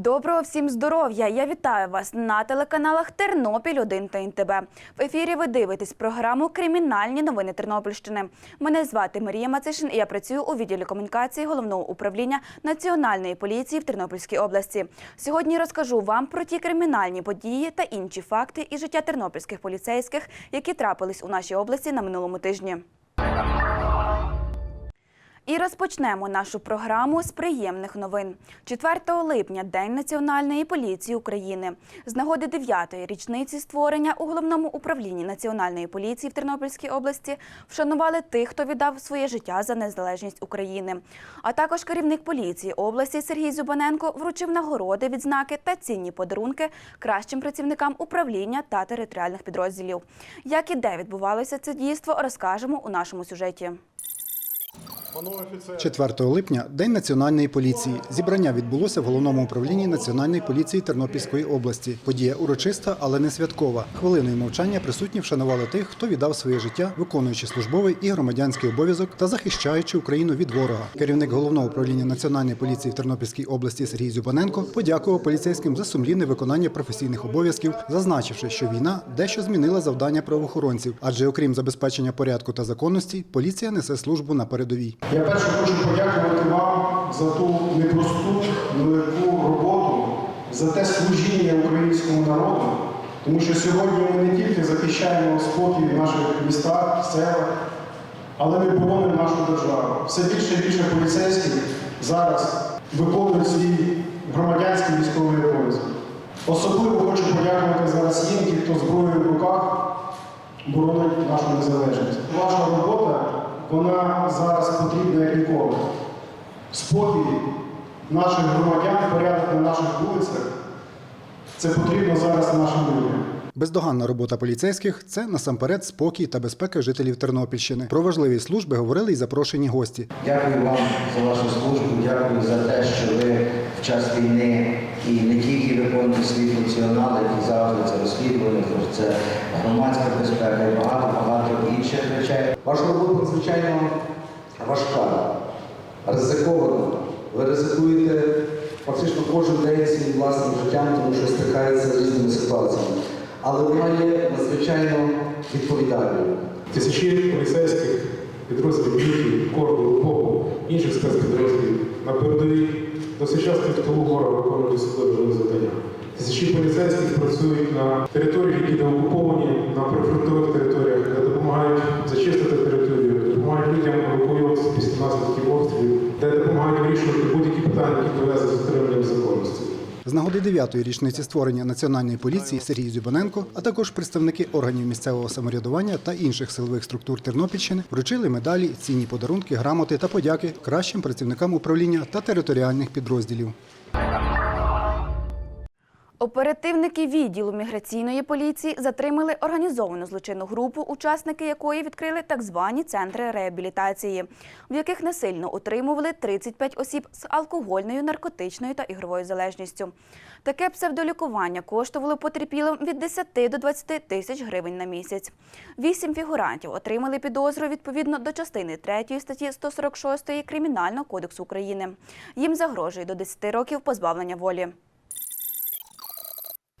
Доброго всім здоров'я! Я вітаю вас на телеканалах Тернопіль 1 та НТБ. В ефірі ви дивитесь програму Кримінальні новини Тернопільщини. Мене звати Марія Мацишин і я працюю у відділі комунікації головного управління Національної поліції в Тернопільській області. Сьогодні розкажу вам про ті кримінальні події та інші факти із життя тернопільських поліцейських, які трапились у нашій області на минулому тижні. І розпочнемо нашу програму з приємних новин. 4 липня День Національної поліції України. З нагоди 9-ї річниці створення у головному управлінні Національної поліції в Тернопільській області вшанували тих, хто віддав своє життя за незалежність України. А також керівник поліції області Сергій Зубаненко вручив нагороди, відзнаки та цінні подарунки кращим працівникам управління та територіальних підрозділів. Як і де відбувалося це дійство, розкажемо у нашому сюжеті. 4 липня День національної поліції. Зібрання відбулося в головному управлінні Національної поліції Тернопільської області. Подія урочиста, але не святкова. Хвилиною мовчання присутні вшанували тих, хто віддав своє життя, виконуючи службовий і громадянський обов'язок та захищаючи Україну від ворога. Керівник головного управління Національної поліції в Тернопільській області Сергій Зюбаненко подякував поліцейським за сумлінне виконання професійних обов'язків, зазначивши, що війна дещо змінила завдання правоохоронців, адже окрім забезпечення порядку та законності, поліція несе службу на передовій. Я перше хочу подякувати вам за ту непросту, велику роботу, за те служіння українському народу, тому що сьогодні ми не тільки захищаємо спокій в наших містах, селах, але ми боронимо нашу державу. Все більше і більше поліцейських зараз виконують свій громадянський військовий обов'язок. Особливо хочу подякувати зараз їм, ті, хто зброєю в руках боронить нашу незалежність. Ваша робота, вона зараз потрібна як ніколи. Спокій наших громадян, порядок на наших вулицях, це потрібно зараз нашим людям. Бездоганна робота поліцейських це насамперед спокій та безпека жителів Тернопільщини. Про важливі служби говорили й запрошені гості. Дякую вам за вашу службу, дякую за те, що ви в час війни і не тільки виконуєте свій функціонал, який завжди це розслідування, це громадська безпека і багато-багато інших речей. Ваша робота надзвичайно важка, ризикована. Ви ризикуєте фактично кожен день своїм власним життям, тому що стикаєтеся з різними ситуаціями. Але вона є надзвичайно відповідальною. Тисячі поліцейських підрозділів УПОПу, інших спецпідрозділів на передовій досить часто в тилу виконують особливі важливі завдання. Тисячі поліцейських працюють на територіях, які не окуповані, на прифронтових територіях, де допомагають зачистити територію, де допомагають людям евакуюватися після наслідків обстрілів, де допомагають вирішувати будь-які питання, які пов'язані з отриманням законності. З нагоди 9-ї річниці створення національної поліції Сергій Зюбаненко, а також представники органів місцевого самоврядування та інших силових структур Тернопільщини вручили медалі, цінні подарунки, грамоти та подяки кращим працівникам управління та територіальних підрозділів. Оперативники відділу міграційної поліції затримали організовану злочинну групу, учасники якої відкрили так звані центри реабілітації, в яких насильно утримували 35 осіб з алкогольною, наркотичною та ігровою залежністю. Таке псевдолікування коштувало потерпілим від 10 до 20 тисяч гривень на місяць. Вісім фігурантів отримали підозру відповідно до частини 3 статті 146 Кримінального кодексу України. Їм загрожує до 10 років позбавлення волі.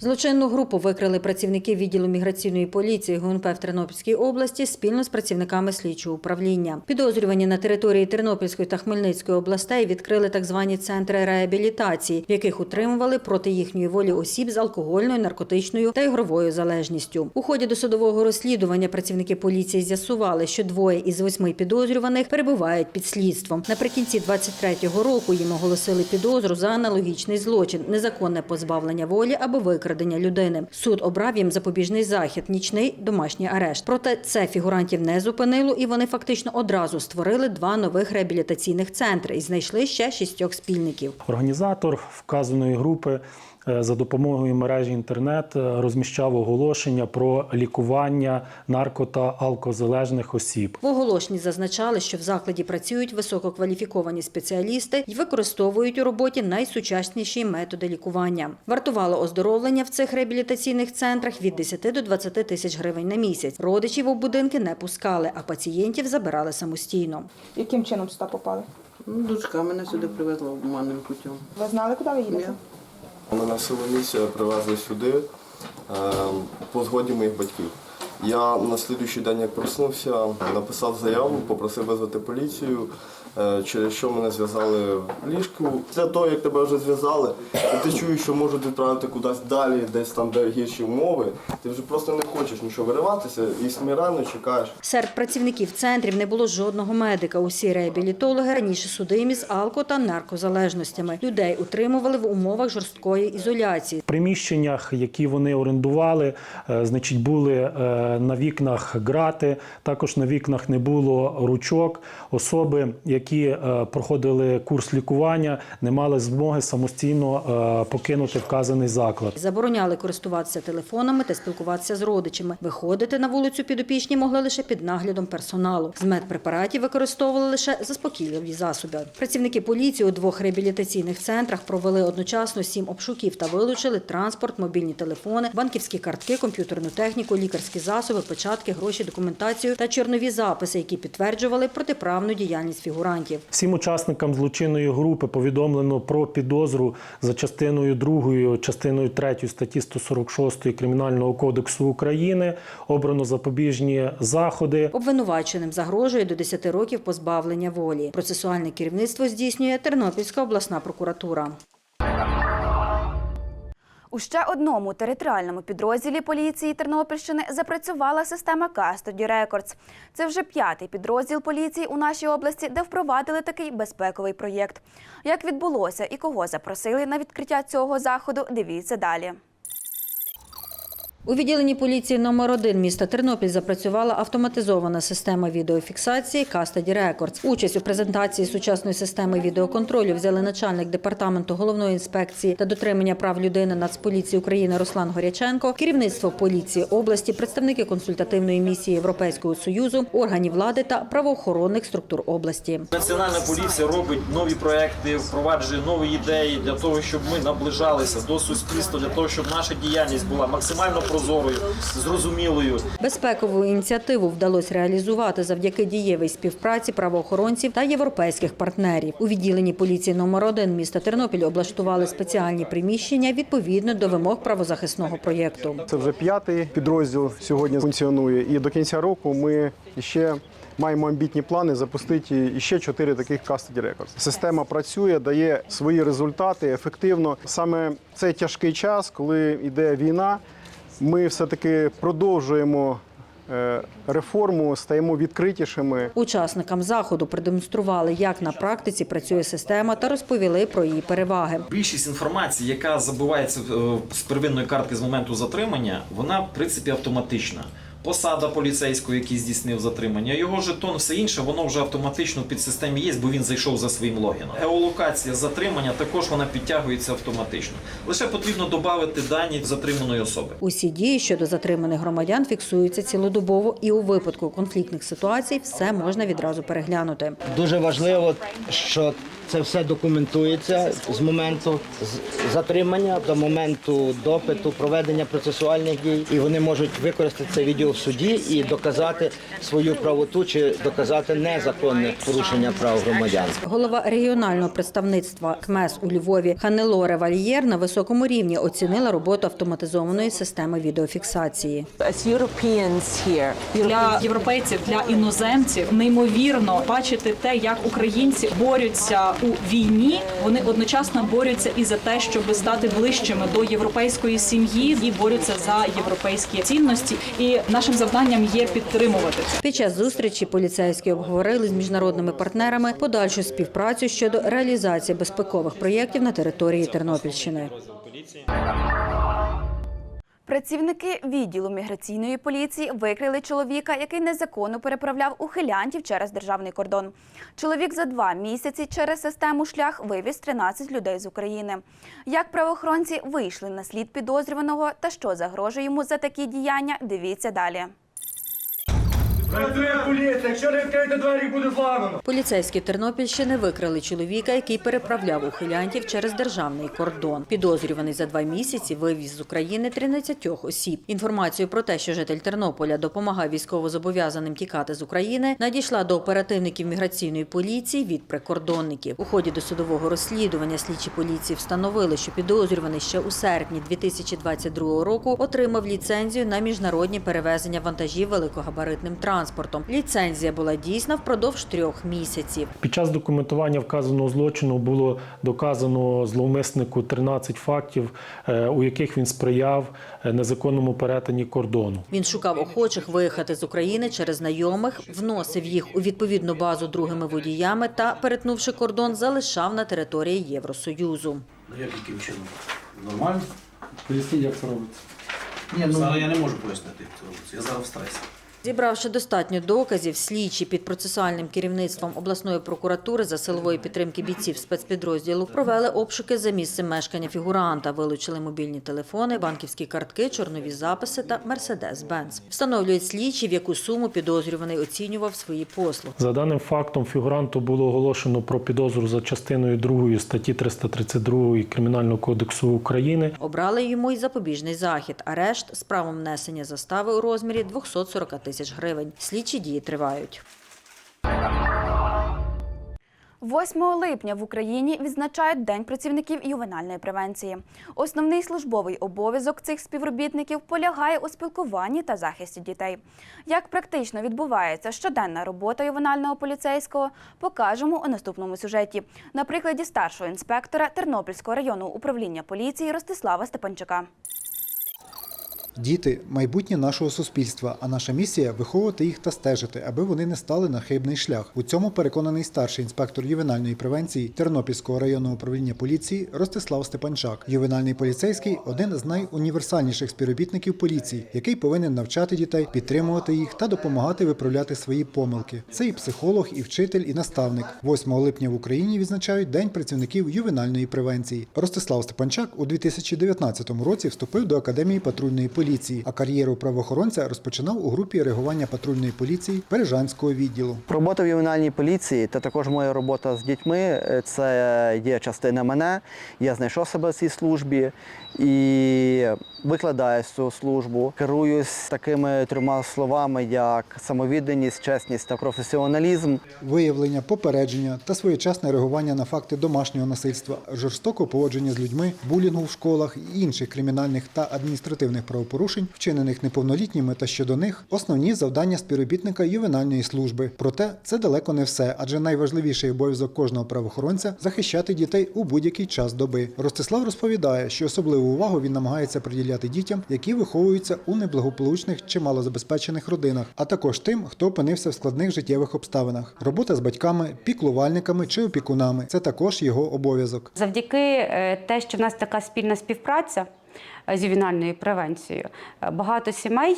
Злочинну групу викрили працівники відділу міграційної поліції ГУНП в Тернопільській області спільно з працівниками слідчого управління. Підозрювані на території Тернопільської та Хмельницької областей відкрили так звані центри реабілітації, в яких утримували проти їхньої волі осіб з алкогольною, наркотичною та ігровою залежністю. У ході досудового розслідування працівники поліції з'ясували, що двоє із восьми підозрюваних перебувають під слідством. Наприкінці 23-го року їм оголосили підозру за аналогічний злочин незаконне позбавлення волі або викрадення людини. Суд обрав їм запобіжний захід, нічний домашній арешт. Проте це фігурантів не зупинило, і вони фактично одразу створили два нових реабілітаційних центри і знайшли ще шістьох спільників. Організатор вказаної групи за допомогою мережі інтернет е, розміщав оголошення про лікування нарко та алкозалежних осіб. В оголошенні зазначали, що в закладі працюють висококваліфіковані спеціалісти і використовують у роботі найсучасніші методи лікування. Вартувало оздоровлення в цих реабілітаційних центрах від 10 до 20 тисяч гривень на місяць. Родичів у будинки не пускали, а пацієнтів забирали самостійно. Яким чином сюди попали? Ну, дочка мене сюди привезла обманним путем. Ви знали, куди ви їдете? Я. Мене силу місця привезли сюди е, по згоді моїх батьків. Я на слідуючий день, як проснувся, написав заяву, попросив визвати поліцію, через що мене зв'язали в ліжку. Після того, як тебе вже зв'язали, і ти чуєш, що можуть відправити кудись далі, десь там, де гірші умови, ти вже просто не хочеш нічого вириватися і смиренно чекаєш. Серед працівників центрів не було жодного медика. Усі реабілітологи раніше судимі з алко та наркозалежностями. Людей утримували в умовах жорсткої ізоляції. В приміщеннях, які вони орендували, е, значить, були е, на вікнах грати, також на вікнах не було ручок. Особи, які е, проходили курс лікування, не мали змоги самостійно е, покинути вказаний заклад. Забороняли користуватися телефонами та спілкуватися з родичами. Виходити на вулицю підопічні могли лише під наглядом персоналу. З медпрепаратів використовували лише заспокійливі засоби. Працівники поліції у двох реабілітаційних центрах провели одночасно сім обшуків та вилучили транспорт, мобільні телефони, банківські картки, комп'ютерну техніку, лікарські засоби, печатки, гроші, документацію та чорнові записи, які підтверджували протиправну діяльність фігурантів. Всім учасникам злочинної групи повідомлено про підозру за частиною 2, частиною 3 статті 146 Кримінального кодексу України. Обрано запобіжні заходи. Обвинуваченим загрожує до 10 років позбавлення волі. Процесуальне керівництво здійснює Тернопільська обласна прокуратура. У ще одному територіальному підрозділі поліції Тернопільщини запрацювала система Custody Records. Це вже п'ятий підрозділ поліції у нашій області, де впровадили такий безпековий проєкт. Як відбулося і кого запросили на відкриття цього заходу, дивіться далі. У відділенні поліції номер 1 міста Тернопіль запрацювала автоматизована система відеофіксації Custody Records. Участь у презентації сучасної системи відеоконтролю взяли начальник департаменту головної інспекції та дотримання прав людини Нацполіції України Руслан Горяченко, керівництво поліції області, представники консультативної місії Європейського союзу, органів влади та правоохоронних структур області. Національна поліція робить нові проекти, впроваджує нові ідеї для того, щоб ми наближалися до суспільства, для того, щоб наша діяльність була максимально прозорою, зрозумілою. Безпекову ініціативу вдалося реалізувати завдяки дієвій співпраці правоохоронців та європейських партнерів. У відділенні поліції номер 1 міста Тернопіль облаштували спеціальні приміщення відповідно до вимог правозахисного проєкту. Це вже п'ятий підрозділ сьогодні функціонує. І до кінця року ми ще маємо амбітні плани запустити ще чотири таких custody records. Система працює, дає свої результати ефективно. Саме цей тяжкий час, коли йде війна, ми все-таки продовжуємо е, реформу, стаємо відкритішими. Учасникам заходу продемонстрували, як на практиці працює система, та розповіли про її переваги. Більшість інформації, яка забувається е, з первинної картки з моменту затримання, вона в принципі автоматична. Посада поліцейського, який здійснив затримання, його жетон, все інше, воно вже автоматично в підсистемі є, бо він зайшов за своїм логіном. Геолокація затримання також вона підтягується автоматично. Лише потрібно додати дані затриманої особи. Усі дії щодо затриманих громадян фіксуються цілодобово, і у випадку конфліктних ситуацій все можна відразу переглянути. Дуже важливо, що це все документується з моменту затримання до моменту допиту, проведення процесуальних дій, і вони можуть використати це відео в суді і доказати свою правоту чи доказати незаконне порушення прав громадян. Голова регіонального представництва КМЕС у Львові Ханелоре Вальєр на високому рівні оцінила роботу автоматизованої системи відеофіксації. Для європейців, для іноземців неймовірно бачити те, як українці борються у війні. Вони одночасно борються і за те, щоб стати ближчими до європейської сім'ї, і борються за європейські цінності. І нашим завданням є підтримувати. Під час зустрічі поліцейські обговорили з міжнародними партнерами подальшу співпрацю щодо реалізації безпекових проєктів на території Тернопільщини. Працівники відділу міграційної поліції викрили чоловіка, який незаконно переправляв ухилянтів через державний кордон. Чоловік за два місяці через систему шлях вивіз 13 людей з України. Як правоохоронці вийшли на слід підозрюваного та що загрожує йому за такі діяння, дивіться далі. Поліцейські Тернопільщини викрили чоловіка, який переправляв ухилянтів через державний кордон. Підозрюваний за два місяці вивіз з України 13 осіб. Інформацію про те, що житель Тернополя допомагав військовозобов'язаним тікати з України, надійшла до оперативників міграційної поліції від прикордонників. У ході досудового розслідування слідчі поліції встановили, що підозрюваний ще у серпні 2022 року отримав ліцензію на міжнародні перевезення вантажів великогабаритним транспортом. Ліцензія була дійсна впродовж трьох місяців. Під час документування вказаного злочину було доказано зловмиснику 13 фактів, е, у яких він сприяв е, незаконному перетині кордону. Він шукав охочих виїхати з України через знайомих, вносив їх у відповідну базу другими водіями та, перетнувши кордон, залишав на території Євросоюзу. Ну як яким чином? Нормально? Поясніть, як це робиться. Ні, ну... Зараз я не можу пояснити, як це робиться. Я зараз в стресі. Зібравши достатньо доказів, слідчі під процесуальним керівництвом обласної прокуратури за силової підтримки бійців спецпідрозділу провели обшуки за місцем мешкання фігуранта, вилучили мобільні телефони, банківські картки, чорнові записи та Мерседес-Бенц. Встановлюють слідчі, в яку суму підозрюваний оцінював свої послуги. За даним фактом, фігуранту було оголошено про підозру за частиною 2 статті 332 Кримінального кодексу України. Обрали йому й запобіжний захід, арешт з правом внесення застави у розмірі 240 тисяч гривень. Слідчі дії тривають. 8 липня в Україні відзначають День працівників ювенальної превенції. Основний службовий обов'язок цих співробітників полягає у спілкуванні та захисті дітей. Як практично відбувається щоденна робота ювенального поліцейського, покажемо у наступному сюжеті на прикладі старшого інспектора Тернопільського районного управління поліції Ростислава Степанчука. Діти майбутнє нашого суспільства, а наша місія виховувати їх та стежити, аби вони не стали на хибний шлях. У цьому переконаний старший інспектор ювенальної превенції Тернопільського районного управління поліції Ростислав Степанчак. Ювенальний поліцейський один з найуніверсальніших співробітників поліції, який повинен навчати дітей, підтримувати їх та допомагати виправляти свої помилки. Це і психолог, і вчитель, і наставник. 8 липня в Україні відзначають День працівників ювенальної превенції. Ростислав Степанчак у 2019 році вступив до академії патрульної поліції, а кар'єру правоохоронця розпочинав у групі реагування патрульної поліції Бережанського відділу. Робота в ювенальній поліції та також моя робота з дітьми е, це є частина мене. Я знайшов себе в цій службі і викладаю цю службу. Керуюсь такими трьома словами, як самовідданість, чесність та професіоналізм. Виявлення, попередження та своєчасне реагування на факти домашнього насильства, жорстокого поводження з людьми, булінгу в школах і інших кримінальних та адміністративних правопорушень, вчинених неповнолітніми та щодо них основні завдання співробітника ювенальної служби. Проте це далеко не все, адже найважливіший обов'язок кожного правоохоронця захищати дітей у будь-який час доби. Ростислав розповідає, що особливу увагу він намагається приділяти дітям, які виховуються у неблагополучних чи малозабезпечених родинах, а також тим, хто опинився в складних життєвих обставинах. Робота з батьками, піклувальниками чи опікунами це також його обов'язок. Завдяки е, те, що в нас така спільна співпраця е, з ювенальною превенцією, е, багато сімей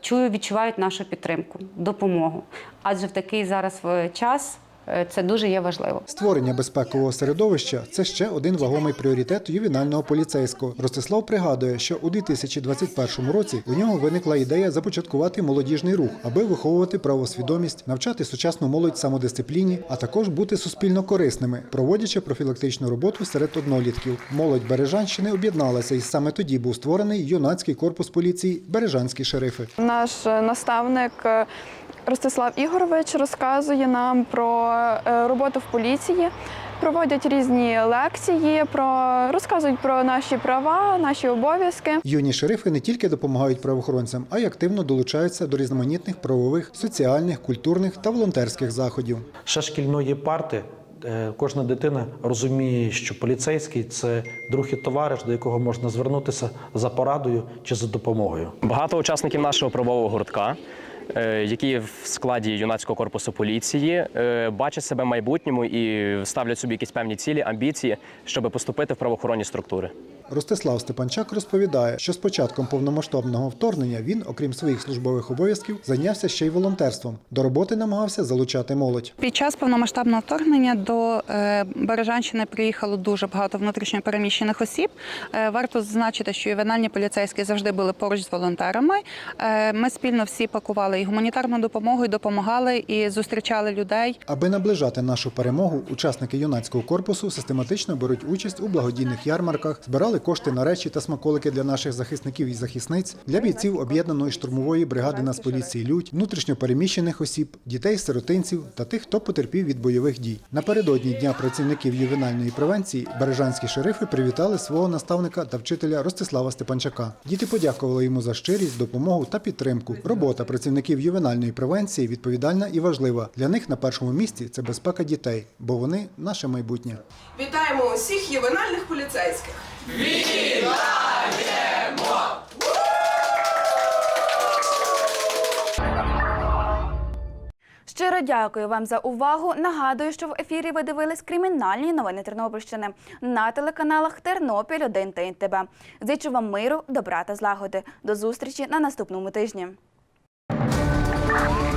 чую, відчувають нашу підтримку, допомогу. Адже в такий зараз час це дуже є важливо. Створення безпекового середовища це ще один вагомий пріоритет ювенального поліцейського. Ростислав пригадує, що у 2021 році у нього виникла ідея започаткувати молодіжний рух, аби виховувати правосвідомість, навчати сучасну молодь самодисципліні, а також бути суспільно корисними, проводячи профілактичну роботу серед однолітків. Молодь Бережанщини об'єдналася, і саме тоді був створений юнацький корпус поліції Бережанські шерифи. Наш е, наставник е, Ростислав Ігорович розказує нам про е, роботу в поліції. Проводять різні лекції, про розказують про наші права, наші обов'язки. Юні шерифи не тільки допомагають правоохоронцям, а й активно долучаються до різноманітних правових, соціальних, культурних та волонтерських заходів. Ще шкільної парти е, кожна дитина розуміє, що поліцейський це друг і товариш, до якого можна звернутися за порадою чи за допомогою. Багато учасників нашого правового гуртка, які в складі юнацького корпусу поліції, е, бачать себе в майбутньому і ставлять собі якісь певні цілі, амбіції, щоб поступити в правоохоронні структури. Ростислав Степанчак розповідає, що з початком повномасштабного вторгнення він, окрім своїх службових обов'язків, зайнявся ще й волонтерством. До роботи намагався залучати молодь. Під час повномасштабного вторгнення до е, Бережанщини приїхало дуже багато внутрішньопереміщених осіб. Е, Варто зазначити, що ювенальні поліцейські завжди були поруч з волонтерами. Е, Ми спільно всі пакували надавали і гуманітарну допомогу, і допомагали, і зустрічали людей. Аби наближати нашу перемогу, учасники юнацького корпусу систематично беруть участь у благодійних ярмарках, збирали кошти на речі та смаколики для наших захисників і захисниць, для бійців об'єднаної штурмової бригади Нацполіції Людь, внутрішньопереміщених осіб, дітей-сиротинців та тих, хто потерпів від бойових дій. Напередодні дня працівників ювенальної превенції бережанські шерифи привітали свого наставника та вчителя Ростислава Степанчака. Діти подякували йому за щирість, допомогу та підтримку. Робота працівників ювенальної превенції відповідальна і важлива. Для них на першому місці це безпека дітей, бо вони наше майбутнє. Вітаємо усіх ювенальних поліцейських. Вітаємо! Щиро дякую вам за увагу. Нагадую, що в ефірі ви дивились кримінальні новини Тернопільщини на телеканалах Тернопіль 1 та НТБ. Зичу вам миру, добра та злагоди. До зустрічі на наступному тижні. Bye.